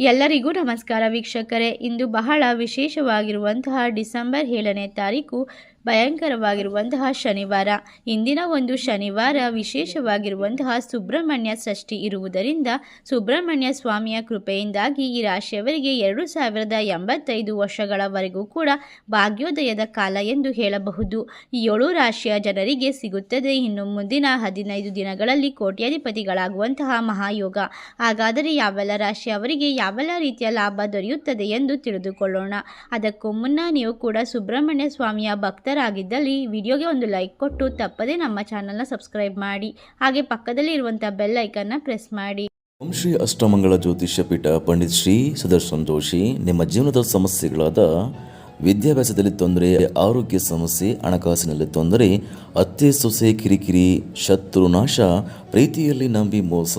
ಎಲ್ಲರಿಗೂ ನಮಸ್ಕಾರ ವೀಕ್ಷಕರೇ. ಇಂದು ಬಹಳ ವಿಶೇಷವಾಗಿರುವಂತಹ ಡಿಸೆಂಬರ್ ಏಳನೇ ತಾರೀಕು ಭಯಂಕರವಾಗಿರುವಂತಹ ಶನಿವಾರ. ಇಂದಿನ ಒಂದು ಶನಿವಾರ ವಿಶೇಷವಾಗಿರುವಂತಹ ಸುಬ್ರಹ್ಮಣ್ಯ ಷಷ್ಠಿ ಇರುವುದರಿಂದ ಸುಬ್ರಹ್ಮಣ್ಯ ಸ್ವಾಮಿಯ ಕೃಪೆಯಿಂದಾಗಿ ಈ ರಾಶಿಯವರಿಗೆ ಎರಡು ಸಾವಿರದ ಎಂಬತ್ತೈದು ವರ್ಷಗಳವರೆಗೂ ಕೂಡ ಭಾಗ್ಯೋದಯದ ಕಾಲ ಎಂದು ಹೇಳಬಹುದು. ಏಳು ರಾಶಿಯ ಜನರಿಗೆ ಸಿಗುತ್ತದೆ ಇನ್ನು ಮುಂದಿನ ಹದಿನೈದು ದಿನಗಳಲ್ಲಿ ಕೋಟ್ಯಾಧಿಪತಿಗಳಾಗುವಂತಹ ಮಹಾಯೋಗ. ಹಾಗಾದರೆ ಯಾವೆಲ್ಲ ರಾಶಿಯವರಿಗೆ ಯಾವೆಲ್ಲ ರೀತಿಯ ಲಾಭ ದೊರೆಯುತ್ತದೆ ಎಂದು ತಿಳಿದುಕೊಳ್ಳೋಣ. ಅದಕ್ಕೂ ಮುನ್ನ ನೀವು ಕೂಡ ಸುಬ್ರಹ್ಮಣ್ಯ ಸ್ವಾಮಿಯ ಭಕ್ತರಾಗಿದ್ದಲ್ಲಿ ವಿಡಿಯೋಗೆ ಒಂದು ಲೈಕ್ ಕೊಟ್ಟು ತಪ್ಪದೇ ನಮ್ಮ ಚಾನಲ್ನ ಸಬ್ಸ್ಕ್ರೈಬ್ ಮಾಡಿ. ಹಾಗೆ ಪಕ್ಕದಲ್ಲಿ ಇರುವಂಥ ಬೆಲ್ ಐಕನ್ನ ಪ್ರೆಸ್ ಮಾಡಿ. ಓಂ ಶ್ರೀ ಅಷ್ಟಮಂಗಳ ಜ್ಯೋತಿಷ್ಯ ಪೀಠ ಪಂಡಿತ್ ಶ್ರೀ ಸುದರ್ಶನ್ ಜೋಶಿ, ನಿಮ್ಮ ಜೀವನದ ಸಮಸ್ಯೆಗಳಾದ ವಿದ್ಯಾಭ್ಯಾಸದಲ್ಲಿ ತೊಂದರೆ, ಆರೋಗ್ಯ ಸಮಸ್ಯೆ, ಹಣಕಾಸಿನಲ್ಲಿ ತೊಂದರೆ, ಅತ್ತೆ ಸೊಸೆ ಕಿರಿಕಿರಿ, ಶತ್ರು ನಾಶ, ಪ್ರೀತಿಯಲ್ಲಿ ನಂಬಿ ಮೋಸ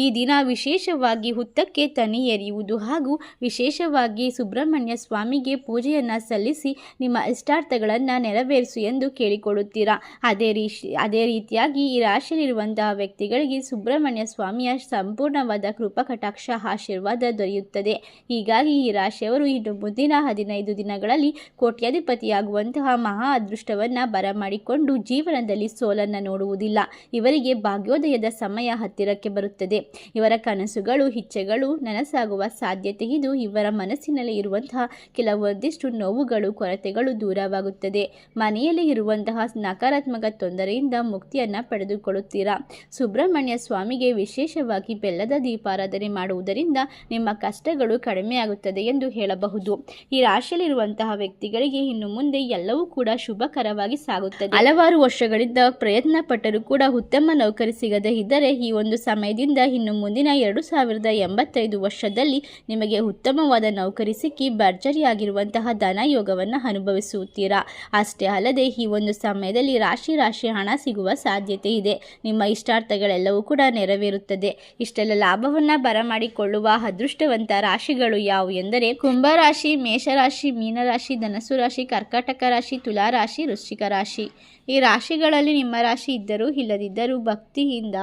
ಈ ದಿನ ವಿಶೇಷವಾಗಿ ಹುತ್ತಕ್ಕೆ ತನಿ ಎರೆಯುವುದು ಹಾಗೂ ವಿಶೇಷವಾಗಿ ಸುಬ್ರಹ್ಮಣ್ಯ ಸ್ವಾಮಿಗೆ ಪೂಜೆಯನ್ನು ಸಲ್ಲಿಸಿ ನಿಮ್ಮ ಇಷ್ಟಾರ್ಥಗಳನ್ನು ನೆರವೇರಿಸು ಎಂದು ಕೇಳಿಕೊಳ್ಳುತ್ತೀರಾ. ಅದೇ ರೀತಿ ಅದೇ ರೀತಿಯಾಗಿ ಈ ರಾಶಿಯಲ್ಲಿರುವಂತಹ ವ್ಯಕ್ತಿಗಳಿಗೆ ಸುಬ್ರಹ್ಮಣ್ಯ ಸ್ವಾಮಿಯ ಸಂಪೂರ್ಣವಾದ ಕೃಪಾ ಕಟಾಕ್ಷ ಆಶೀರ್ವಾದ ದೊರೆಯುತ್ತದೆ. ಹೀಗಾಗಿ ಈ ರಾಶಿಯವರು ಇನ್ನು ಮುಂದಿನ ಹದಿನೈದು ದಿನಗಳಲ್ಲಿ ಕೋಟ್ಯಾಧಿಪತಿಯಾಗುವಂತಹ ಮಹಾ ಅದೃಷ್ಟವನ್ನು ಬರಮಾಡಿಕೊಂಡು ಜೀವನದಲ್ಲಿ ಸೋಲನ್ನು ನೋಡುವುದಿಲ್ಲ. ಇವರಿಗೆ ಭಾಗ್ಯೋದಯದ ಸಮಯ ಹತ್ತಿರಕ್ಕೆ ಬರುತ್ತದೆ. ಇವರ ಕನಸುಗಳು, ಇಚ್ಛೆಗಳು ನನಸಾಗುವ ಸಾಧ್ಯತೆ ಇದು. ಇವರ ಮನಸ್ಸಿನಲ್ಲಿ ಇರುವಂತಹ ಕೆಲವೊಂದಿಷ್ಟು ನೋವುಗಳು, ಕೊರತೆಗಳು ದೂರವಾಗುತ್ತದೆ. ಮನೆಯಲ್ಲಿ ಇರುವಂತಹ ನಕಾರಾತ್ಮಕ ತೊಂದರೆಯಿಂದ ಮುಕ್ತಿಯನ್ನು ಪಡೆದುಕೊಳ್ಳುತ್ತೀರಾ? ಸುಬ್ರಹ್ಮಣ್ಯ ಸ್ವಾಮಿಗೆ ವಿಶೇಷವಾಗಿ ಬೆಲ್ಲದ ದೀಪಾರಾಧನೆ ಮಾಡುವುದರಿಂದ ನಿಮ್ಮ ಕಷ್ಟಗಳು ಕಡಿಮೆಯಾಗುತ್ತದೆ ಎಂದು ಹೇಳಬಹುದು. ಈ ರಾಶಿಯಲ್ಲಿರುವಂತಹ ವ್ಯಕ್ತಿಗಳಿಗೆ ಇನ್ನು ಮುಂದೆ ಎಲ್ಲವೂ ಕೂಡ ಶುಭಕರವಾಗಿ ಸಾಗುತ್ತದೆ. ಹಲವಾರು ವರ್ಷಗಳಿಂದ ಪ್ರಯತ್ನ ಪಟ್ಟರೂ ಕೂಡ ಉತ್ತಮ ನೌಕರಿ ಸಿಗದೇ ಇದ್ದರೆ ಈ ಒಂದು ಸಮಯದಿಂದ ಇನ್ನು ಮುಂದಿನ ಎರಡು ಸಾವಿರದ ಎಂಬತ್ತೈದು ವರ್ಷದಲ್ಲಿ ನಿಮಗೆ ಉತ್ತಮವಾದ ನೌಕರಿ ಸಿಕ್ಕಿ ಭರ್ಜರಿಯಾಗಿರುವಂತಹ ಧನ ಯೋಗವನ್ನು ಅನುಭವಿಸುತ್ತೀರಾ? ಅಷ್ಟೇ ಅಲ್ಲದೆ ಈ ಒಂದು ಸಮಯದಲ್ಲಿ ರಾಶಿ ರಾಶಿ ಹಣ ಸಿಗುವ ಸಾಧ್ಯತೆ ಇದೆ. ನಿಮ್ಮ ಇಷ್ಟಾರ್ಥಗಳೆಲ್ಲವೂ ಕೂಡ ನೆರವೇರುತ್ತದೆ. ಇಷ್ಟೆಲ್ಲ ಲಾಭವನ್ನು ಬರಮಾಡಿಕೊಳ್ಳುವ ಅದೃಷ್ಟವಂತ ರಾಶಿಗಳು ಯಾವುವು ಎಂದರೆ ಕುಂಭರಾಶಿ ಮೇಷರಾಶಿ ಮೀನರಾಶಿ ಧನಸು ರಾಶಿ ಕರ್ಕಾಟಕ ರಾಶಿ, ತುಲಾ ರಾಶಿ, ವೃಶ್ಚಿಕ ರಾಶಿ. ಈ ರಾಶಿಗಳಲ್ಲಿ ನಿಮ್ಮ ರಾಶಿ ಇದ್ದರೂ ಇಲ್ಲದಿದ್ದರೂ ಭಕ್ತಿಯಿಂದ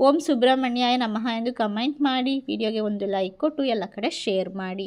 ಓಂ ಸುಬ್ರಹ್ಮಣ್ಯಾಯ ನಮಃ ಎಂದು ಕಮೆಂಟ್ ಮಾಡಿ ವಿಡಿಯೋಗೆ ಒಂದು ಲೈಕ್ ಕೊಟ್ಟು ಎಲ್ಲ ಕಡೆ ಶೇರ್ ಮಾಡಿ.